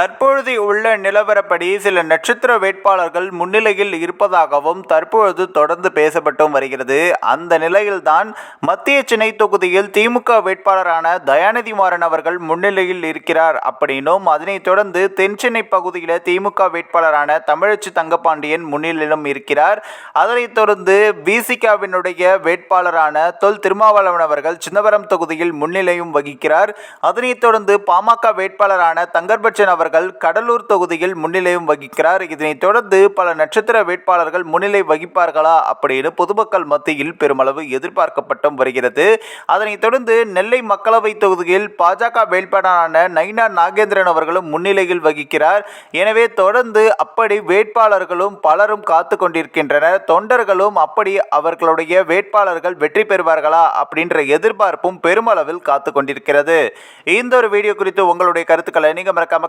தற்பொழுது உள்ள நிலவரப்படி சில நட்சத்திர வேட்பாளர்கள் முன்னிலையில் இருப்பதாகவும் தற்பொழுது தொடர்ந்து பேசப்பட்டும் வருகிறது. அந்த நிலையில்தான் மத்திய சென்னை தொகுதியில் திமுக வேட்பாளரான தயாநிதி மாறன் அவர்கள் முன்னிலையில் இருக்கிறார். அப்படின்னும் அதனைத் தொடர்ந்து தென் சென்னை பகுதியில் திமுக வேட்பாளரான தமிழச்சி தங்கப்பாண்டியன் முன்னிலையிலும் இருக்கிறார். அதனைத் தொடர்ந்து விசிகாவினுடைய வேட்பாளரான தொல் திருமாவளவன் அவர்கள் சிதம்பரம் தொகுதியில் முன்னிலையும் வகிக்கிறார். அதனைத் தொடர்ந்து பாமக வேட்பாளரான தங்கர்பட்சன் அவர்கள் கடலூர் தொகுதியில் முன்னிலையும் வகிக்கிறார். இதனைத் தொடர்ந்து பல நட்சத்திர வேட்பாளர்கள் முன்னிலை வகிப்பார்களா அப்படின்னு பொதுமக்கள் மத்தியில் பெருமளவு எதிர்பார்க்கப்பட்டும் வருகிறது. அதனைத் தொடர்ந்து நெல்லை மக்களவை தொகுதியில் பாஜக வேட்பாளரான நைனா நாகேந்திரன் அவர்களும் முன்னிலையில் வகிக்கிறார். எனவே தொடர்ந்து அப்படி வேட்பாளர்களும் பலரும் காத்து கொண்டிருக்கின்றனர். தொண்டர்களும் அப்படி அவர்களுடைய வேட்பாளர்கள் வெற்றி பெறுவார்களா அப்படின்ற எதிர்பார்ப்பும் பெருமளவில் காத்து கொண்டிருக்கிறது. இந்த ஒரு வீடியோ குறித்து உங்களுடைய கருத்துக்களை நீங்க மறக்காம